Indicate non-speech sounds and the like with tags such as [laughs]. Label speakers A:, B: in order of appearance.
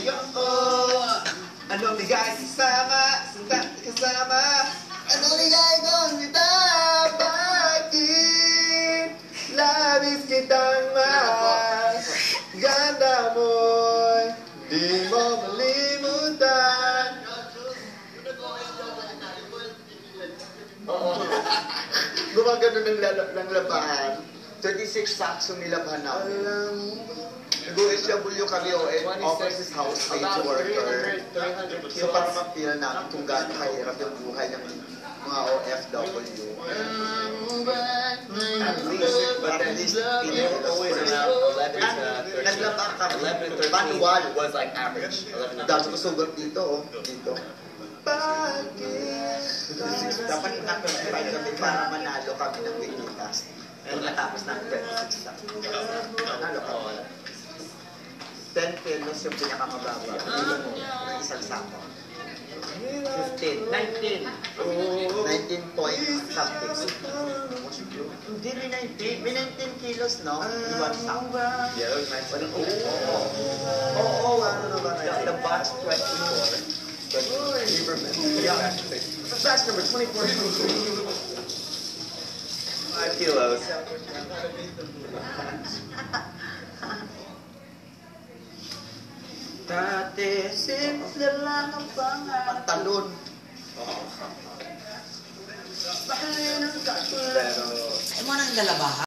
A: ayoko. Anong ligay kasama, sinta kasama. Anong ligay kong sita, bakit Labis kitang mahal. Ganda mo'y di mo malimutan. Oo. [laughs] Gumagano ng, lala- ng labahan. 26 sacks yung nilabahan namin. Nag-OSW kami o eh, office house wage worker. So para ma-feel namin kung gaano kahirap yung buhay ng mga OFW. At least, but at least,
B: It was always around 11 to 13.
A: Naglaba kami.
B: 11 to 13
A: Manual.
B: was like average. 11 to
A: Dahil
B: 13.
A: ko sugat dito, oh. Dito. Dapat nakapag kami para manalo kami ng weekly task. Eh, natapos ng 26 na. Kilos yung pinakamababa. Hindi mo, ng isang sako. 15. 19. 19 point something. Hindi rin 19. May 19 kilos, no? Iwan sako.
B: Yeah, it was nice.
A: Oo, oo, oo, ano na ba na The batch 24. But we remember. Yeah. Batch number 24.
B: 5 kilos. [laughs]
A: Dati, simple lang ang pangarap. Talon. Bakit ang katulad?
B: Pero,
C: Ay mo nang dalabahan?